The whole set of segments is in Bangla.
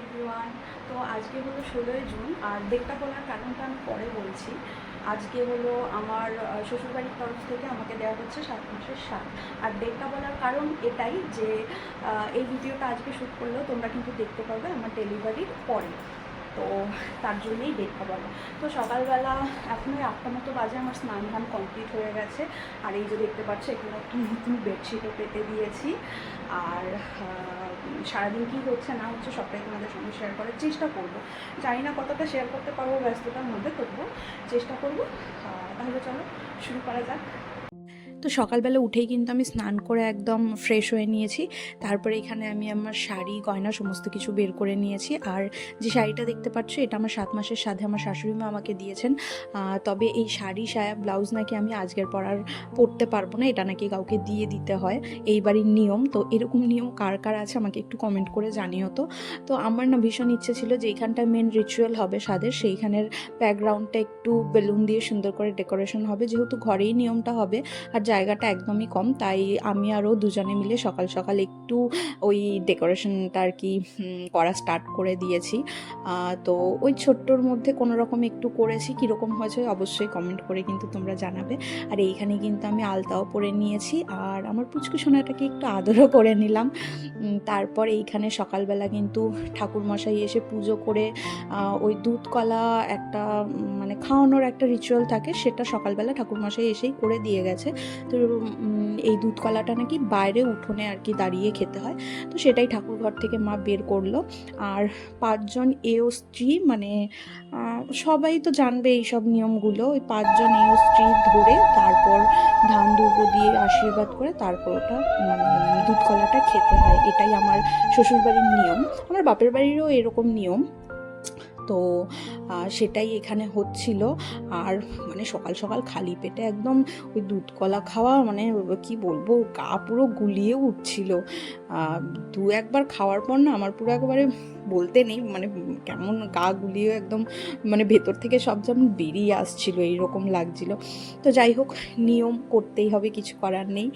এভরিওয়ান তো আজকে হলো ষোলোই জুন, আর ডেটটা বলার কারণটা আমি পরে বলছি। আজকে হলো আমার শ্বশুরবাড়ির তরফ থেকে আমাকে দেওয়া হচ্ছে সাত মাসের সাত আর ডেটটা বলার কারণ এটাই যে এই ভিডিওটা আজকে শ্যুট করলেও তোমরা কিন্তু দেখতে পাবে আমার ডেলিভারির পরে। তো তার জন্যই ডেটটা বলা তো সকালবেলা এখন ওই আটটা মতো বাজে, আমার স্নান ধান কমপ্লিট হয়ে গেছে। আর এই যে দেখতে পাচ্ছ, এখানে একটা নতুন বেডশিটও পেতে দিয়েছি। আর সারাদিন কী হচ্ছে না হচ্ছে সবটাই তোমাদের সঙ্গে শেয়ার করার চেষ্টা করব। জানি না কতটা শেয়ার করতে পারব, ব্যস্ততার মধ্যে তবুও চেষ্টা করব। তাহলে চলো, শুরু করা যাক। তো সকালবেলা উঠেই কিন্তু আমি স্নান করে একদম ফ্রেশ হয়ে নিয়েছি। তারপরে এখানে আমি আমার শাড়ি, গয়না সমস্ত কিছু বের করে নিয়েছি। আর যে শাড়িটা দেখতে পাচ্ছ, এটা আমার সাত মাসের সাথে আমার শাশুড়ি মা আমাকে দিয়েছেন। তবে এই শাড়ি, সায়া, ব্লাউজ নাকি আমি আজকের পর আর পরতে পারব না, এটা নাকি কাউকে দিয়ে দিতে হয়। এই বাড়ির নিয়ম, তো এরকম নিয়ম কার কার আছে আমাকে একটু কমেন্ট করে জানিও তো। তো আমার না ভীষণ ইচ্ছে ছিল যে এইখানটা মেন রিচুয়াল হবে সাদের, সেইখানের ব্যাকগ্রাউন্ডটা একটু বেলুন দিয়ে সুন্দর করে ডেকোরেশন হবে। যেহেতু ঘরেই নিয়মটা হবে, আর জায়গাটা একদমই কম, তাই আমি আরও দুজনে মিলে সকাল সকাল একটু ওই ডেকোরেশনটা আর কি করা স্টার্ট করে দিয়েছি। তো ওই ছোট্টর মধ্যে কোনো রকম একটু করেছি, কীরকম হয়েছে অবশ্যই কমেন্ট করে কিন্তু তোমরা জানাবে। আর এইখানে কিন্তু আমি আলতাও পরে নিয়েছি, আর আমার পুচকু সোনাটাকে একটু আদরও করে নিলাম। তারপর এইখানে সকালবেলা কিন্তু ঠাকুরমশাই এসে পুজো করে ওই দুধ কলা একটা মানে খাওয়ানোর একটা রিচুয়াল থাকে, সেটা সকালবেলা ঠাকুরমশাই এসেই করে দিয়ে গেছে। তো এই দুধ কলাটা নাকি বাইরে উঠোনে আর কি দাঁড়িয়ে খেতে হয়। তো সেটাই ঠাকুর ঘর থেকে মা বের করল। আর পাঁচজন এও স্ত্রী মানে সবাই তো জানবে এই সব নিয়মগুলো। ওই পাঁচজন এও স্ত্রী ধরে তারপর ধান দুর্গ দিয়ে আশীর্বাদ করে তারপর ওটা মানে দুধ কলাটা খেতে হয়। এটাই আমার শ্বশুরবাড়ির নিয়ম। আমার বাপের বাড়িরও এরকম নিয়ম। তো সেটাই এখানে হচ্ছিল। আর মানে সকাল সকাল খালি পেটে একদম ওই দুধ কলা খাওয়া মানে কি বলব, গা পুরো গুলিয়ে উঠছিল। দু একবার খাওয়ার পর না আমার পুরো একেবারে বলতে নেই মানে কেমন গা গুলিয়ে একদম মানে ভেতর থেকে সব যেমন বেরিয়ে আসছিল, এইরকম লাগছিল। তো যাই হোক, নিয়ম করতেই হবে, কিছু করার নেই।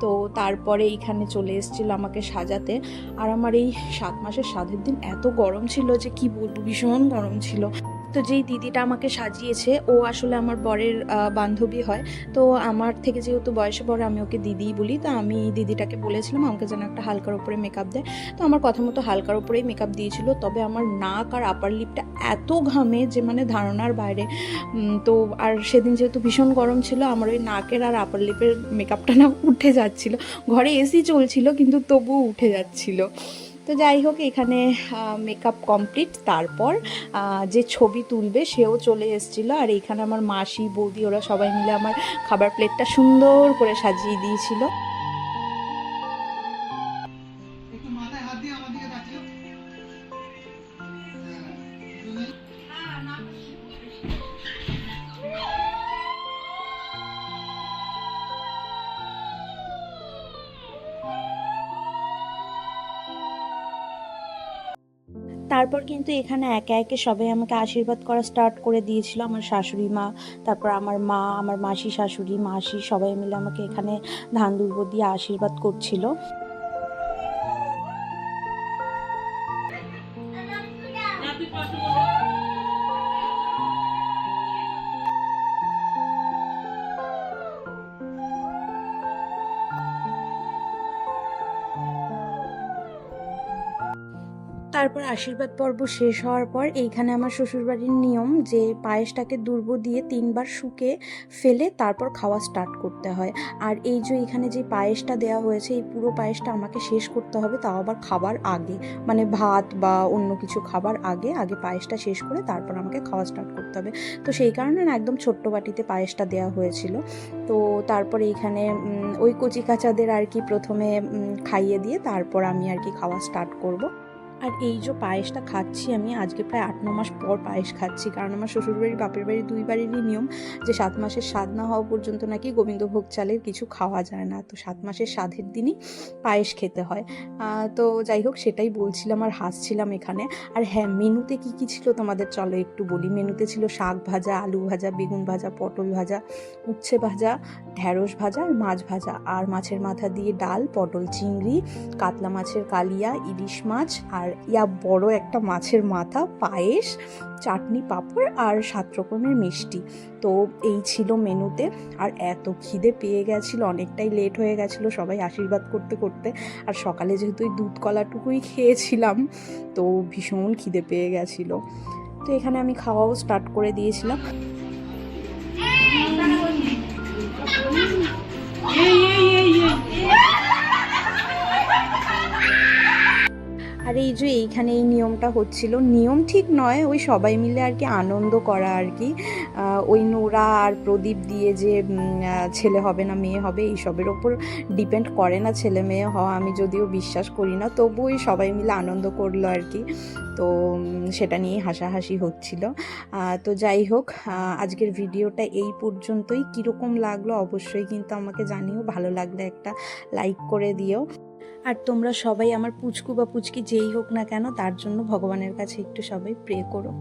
তো তারপরে এইখানে চলে এসেছিল আমাকে সাজাতে। আর আমার এই সাত মাসের সাধের দিন এত গরম ছিল যে কি বলব, ভীষণ গরম ছিল। তো যেই দিদিটা আমাকে সাজিয়েছে, ও আসলে আমার বরের বান্ধবী হয়। তো আমার থেকে যেহেতু বয়সে বড়, আমি ওকে দিদিই বলি। তো আমি দিদিটাকে বলেছিলাম, আমাকে যেন একটা হালকার উপরে মেকআপ দেয়। তো আমার কথা মতো হালকার উপরেই মেকআপ দিয়েছিল। তবে আমার নাক আর আপার লিপটা এত ঘামে যে মানে ধারণার বাইরে। তো আর সেদিন যেহেতু ভীষণ গরম ছিল, আমার ওই নাকের আর আপার লিপের মেকআপটা না উঠে যাচ্ছিল। ঘরে এসি চলছিল, কিন্তু তবুও উঠে যাচ্ছিল। তো যাই হোক, এখানে মেকআপ কমপ্লিট তারপর যে ছবি তুলবে সেও চলে এসেছিল। আর এখানে আমার মাসি, বৌদি, ওরা সবাই মিলে আমার খাবার প্লেটটা সুন্দর করে সাজিয়ে দিয়েছিল। তারপর কিন্তু এখানে একে একে সবাই আমাকে আশীর্বাদ করা স্টার্ট করে দিয়েছিল। আমার শাশুড়ি মা, তারপর আমার মা, আমার মাসি, শাশুড়ি, মাসি সবাই মিলে আমাকে এখানে ধান দুর্ব দিয়ে আশীর্বাদ করছিল। তারপর আশীর্বাদ পর্ব শেষ হওয়ার পর এইখানে আমার শ্বশুরবাড়ির নিয়ম যে পায়েসটাকে দুর্ব দিয়ে তিনবার শুকে ফেলে তারপর খাওয়া স্টার্ট করতে হয়। আর এই যে এখানে যে পায়েসটা দেওয়া হয়েছে, এই পুরো পায়েসটা আমাকে শেষ করতে হবে, তাও আবার খাবার আগে। মানে ভাত বা অন্য কিছু খাবার আগে আগে পায়েসটা শেষ করে তারপর আমাকে খাওয়া স্টার্ট করতে হবে। তো সেই কারণে না একদম ছোট্ট বাটিতে পায়েসটা দেওয়া হয়েছিল। তো তারপর এইখানে ওই কচি কাচাদের আর কি প্রথমে খাইয়ে দিয়ে তারপর আমি আর কি খাওয়া স্টার্ট করব। আর এই যে পায়েসটা খাচ্ছি আমি, আজকে প্রায় আট, ন মাস পর পায়েস খাচ্ছি। কারণ আমার শ্বশুরবাড়ি বাপের বাড়ি দুই বাড়িরই নিয়ম যে সাত মাসের স্বাদ না হওয়া পর্যন্ত নাকি গোবিন্দভোগ চালের কিছু খাওয়া যায় না। তো সাত মাসের স্বাদের দিনই পায়েস খেতে হয়। তো যাই হোক, সেটাই বলছিলাম আর হাসছিলাম এখানে। আর হ্যাঁ মেনুতে কি কি ছিল তোমাদের? চলো একটু বলি। মেনুতে ছিল শাক ভাজা, আলু ভাজা, বেগুন ভাজা, পটল ভাজা, উচ্ছে ভাজা, ঢ্যাঁড়স ভাজা আর মাছ ভাজা। আর মাছের মাথা দিয়ে ডাল, পটল, চিংড়ি, কাতলা মাছের কালিয়া, ইলিশ মাছ আর ইয়া বড় একটা মাছের মাথা, পায়েস, চাটনি পাঁপড় আর সাত রকমের মিষ্টি। তো এই ছিল মেনুতে। আর এত খিদে পেয়ে গেছিল, অনেকটাই লেট হয়ে গেছিল, সবাই আশীর্বাদ করতে করতে। আর সকালে যেহেতু ওই দুধ কলাটুকুই খেয়েছিলাম, তো ভীষণ খিদে পেয়ে গেছিল। তো এখানে আমি খাওয়াও স্টার্ট করে দিয়েছিলাম। যে এইখানে এই নিয়মটা হচ্ছিল। নিয়ম ঠিক নয়, ওই সবাই মিলে আর কি আনন্দ করা আর কি। ওই নোরা আর প্রদীপ দিয়ে যে ছেলে হবে না মেয়ে হবে, এইসবের ওপর ডিপেন্ড করে না ছেলে মেয়ে হওয়া। আমি যদিও বিশ্বাস করি না, তবুও ওই সবাই মিলে আনন্দ করল আর কি। তো সেটা নিয়ে হাসাহাসি হচ্ছিল। তো যাই হোক আজকের ভিডিওটা এই পর্যন্তই। কীরকম লাগল অবশ্যই কিন্তু আমাকে জানিও। ভালো লাগলে একটা লাইক করে দিও। আর তোমরা সবাই আমার পুচকু বা পুচকি যেই হোক না কেন, তার জন্য ভগবানের কাছে একটু সবাই প্রে করো।